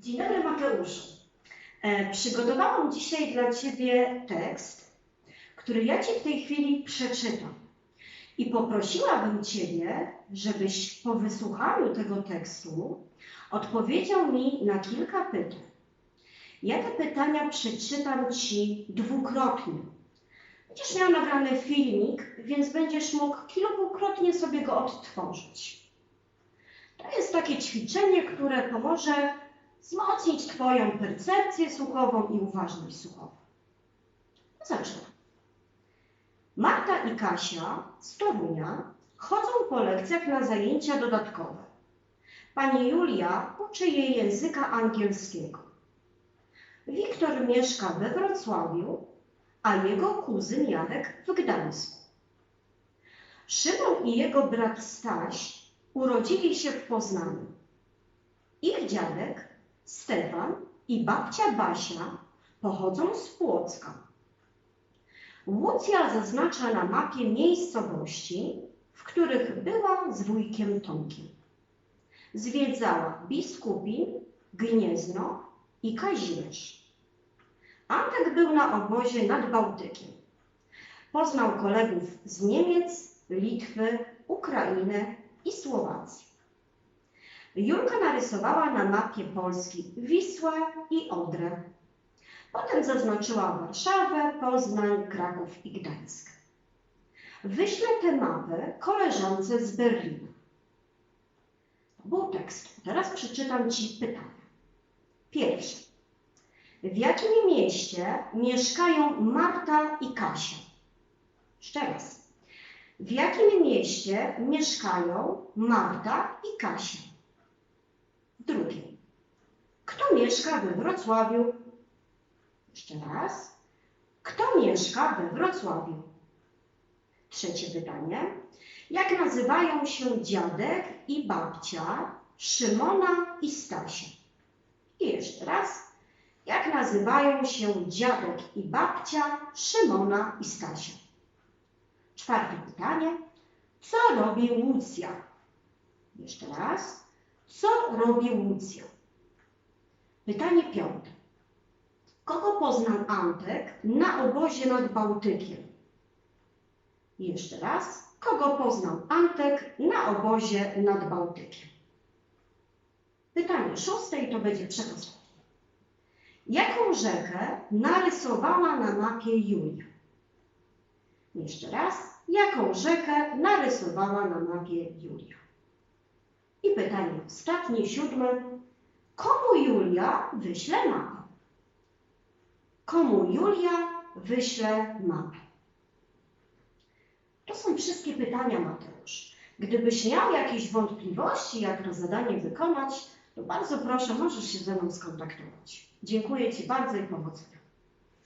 Dzień dobry Mateuszu. E, przygotowałam dzisiaj dla Ciebie tekst, który ja Ci w tej chwili przeczytam. I poprosiłabym Ciebie, żebyś po wysłuchaniu tego tekstu odpowiedział mi na kilka pytań. Ja te pytania przeczytam Ci dwukrotnie. Będziesz miał nagrany filmik, więc będziesz mógł kilkukrotnie sobie go odtworzyć. To jest takie ćwiczenie, które pomoże wzmocnić Twoją percepcję słuchową i uważność słuchową. Zacznę. Marta i Kasia z Torunia chodzą po lekcjach na zajęcia dodatkowe. Pani Julia uczy jej języka angielskiego. Wiktor mieszka we Wrocławiu, a jego kuzyn Jarek w Gdańsku. Szymon i jego brat Staś urodzili się w Poznaniu. Ich dziadek Stefan i babcia Basia pochodzą z Płocka. Łucja zaznacza na mapie miejscowości, w których była z wujkiem Tomkiem. Zwiedzała Biskupin, Gniezno i Kazimierz. Antek był na obozie nad Bałtykiem. Poznał kolegów z Niemiec, Litwy, Ukrainy i Słowacji. Julka narysowała na mapie Polski Wisłę i Odrę. Potem zaznaczyła Warszawę, Poznań, Kraków i Gdańsk. Wyślę tę mapę koleżance z Berlina. To był tekst. Teraz przeczytam Ci pytania. Pierwsze. W jakim mieście mieszkają Marta i Kasia? Jeszcze raz. W jakim mieście mieszkają Marta i Kasia? Drugie. Kto mieszka we Wrocławiu? Jeszcze raz. Kto mieszka we Wrocławiu? Trzecie pytanie. Jak nazywają się dziadek i babcia Szymona i Stasia? I jeszcze raz. Jak nazywają się dziadek i babcia Szymona i Stasia? Czwarte pytanie. Co robi Łucja? Jeszcze raz. Co robi Łucja? Pytanie piąte. Kogo poznał Antek na obozie nad Bałtykiem? Jeszcze raz. Kogo poznał Antek na obozie nad Bałtykiem? Pytanie szóste i to będzie przedostatnie. Jaką rzekę narysowała na mapie Julia? Jeszcze raz. Jaką rzekę narysowała na mapie Julia? I pytanie ostatnie, siódme. Komu Julia wyśle mapę? Komu Julia wyśle mapę? To są wszystkie pytania, Mateusz. Gdybyś miał jakieś wątpliwości, jak to zadanie wykonać, to bardzo proszę, możesz się ze mną skontaktować. Dziękuję Ci bardzo i powodzenia.